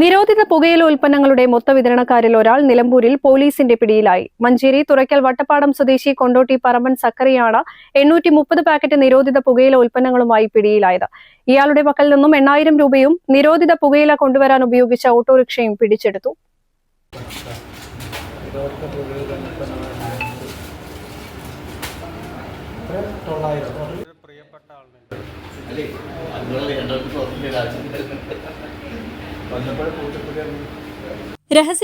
നിരോധിത പുകയില ഉൽപ്പന്നങ്ങളുടെ മൊത്ത വിതരണക്കാരിൽ ഒരാൾ നിലമ്പൂരിൽ പോലീസിന്റെ പിടിയിലായി. മഞ്ചേരി തുറയ്ക്കൽ വട്ടപ്പാടം സ്വദേശി കൊണ്ടോട്ടി പറമ്പൻ സക്കറിയാണ് എണ്ണൂറ്റി മുപ്പത് പാക്കറ്റ് നിരോധിത പുകയില ഉൽപ്പന്നങ്ങളുമായി പിടിയിലായത്. ഇയാളുടെ പക്കൽ നിന്നും എണ്ണായിരം രൂപയും നിരോധിത പുകയില കൊണ്ടുവരാൻ ഉപയോഗിച്ച ഓട്ടോറിക്ഷയും പിടിച്ചെടുത്തു. രഹസ്യ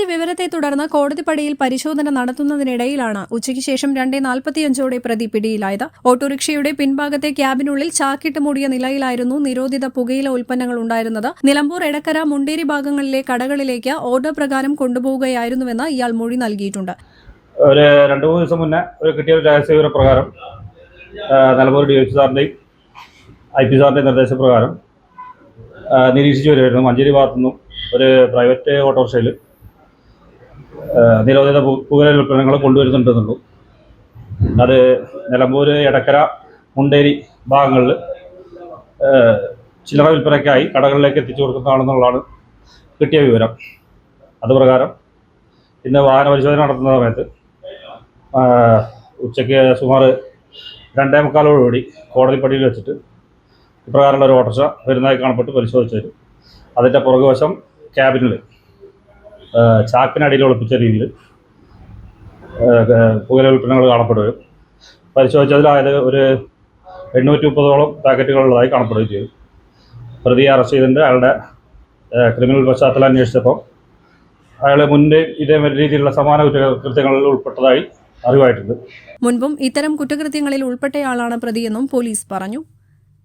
വിവരത്തെ തുടർന്ന് കോടതിപ്പടിയിൽ പരിശോധന നടത്തുന്നതിനിടയിലാണ് ഉച്ചയ്ക്ക് ശേഷം രണ്ടേ നാൽപ്പത്തിയഞ്ചോടെ പ്രതി പിടിയിലായത്. ഓട്ടോറിക്ഷയുടെ പിൻഭാഗത്തെ ക്യാബിനുള്ളിൽ ചാക്കിട്ട് മൂടിയ നിലയിലായിരുന്നു നിരോധിത പുകയില ഉൽപ്പന്നങ്ങൾ ഉണ്ടായിരുന്നത്. നിലമ്പൂർ എടക്കര മുണ്ടേരി ഭാഗങ്ങളിലെ കടകളിലേക്ക് ഓർഡർ പ്രകാരം കൊണ്ടുപോവുകയായിരുന്നുവെന്ന് ഇയാൾ മൊഴി നൽകിയിട്ടുണ്ട്. ഒരു രണ്ടു മൂന്ന് ദിവസം മുന്നേ ഒരു കിട്ടിയ രഹസ്യവിവര പ്രകാരം നിലമ്പൂർ ഡി എഫ് സാറിന്റെയും ഐ പി നിർദ്ദേശപ്രകാരം നിരീക്ഷിച്ചു വരുമായിരുന്നു. മഞ്ചേരി ഭാഗത്തുനിന്നും ഒരു പ്രൈവറ്റ് ഓട്ടോറിക്ഷയിൽ നിരോധിത പുകയില ഉൽപ്പന്നങ്ങൾ കൊണ്ടുവരുന്നുണ്ടെന്നുള്ളൂ. അത് നിലമ്പൂർ എടക്കര മുണ്ടേരി ഭാഗങ്ങളിൽ ചില്ലറ വിൽപ്പനയ്ക്കായി കടകളിലേക്ക് എത്തിച്ചു കൊടുക്കുന്നതാണെന്നുള്ളതാണ് കിട്ടിയ വിവരം. അതുപ്രകാരം ഇന്ന് വാഹന പരിശോധന നടത്തുന്ന സമയത്ത് ഉച്ചയ്ക്ക് സുമാർ രണ്ടേ മുക്കാലോടുകൂടി കോടതിപ്പടിയിൽ വെച്ചിട്ട് ഇപ്രകാരമുള്ള ഒരു ഓട്ടർഷ വരുന്നതായി കാണപ്പെട്ട് പരിശോധിച്ചു തരും അതിന്റെ പുറകുവശം ക്യാബിനിൽ ചാക്കിനടിയിൽ ഒളിപ്പിച്ച രീതിയിൽ പുകയില ഉൽപ്പന്നങ്ങൾ കാണപ്പെടുകയും പരിശോധിച്ചതിലായത് ഒരു എണ്ണൂറ്റി മുപ്പതോളം പാക്കറ്റുകളുള്ളതായി കാണപ്പെടുകയും ചെയ്തു. പ്രതിയെ അറസ്റ്റ് ചെയ്തിട്ടുണ്ട് അയാളുടെ ക്രിമിനൽ പശ്ചാത്തലം അന്വേഷിച്ചപ്പോൾ അയാൾ മുന്നേ ഇതേ രീതിയിലുള്ള സമാന കുറ്റകൃത്യങ്ങളിൽ ഉൾപ്പെട്ടതായി അറിവായിട്ടുണ്ട്. മുൻപും ഇത്തരം കുറ്റകൃത്യങ്ങളിൽ ഉൾപ്പെട്ടയാളാണ് പ്രതിയെന്നും പോലീസ് പറഞ്ഞു.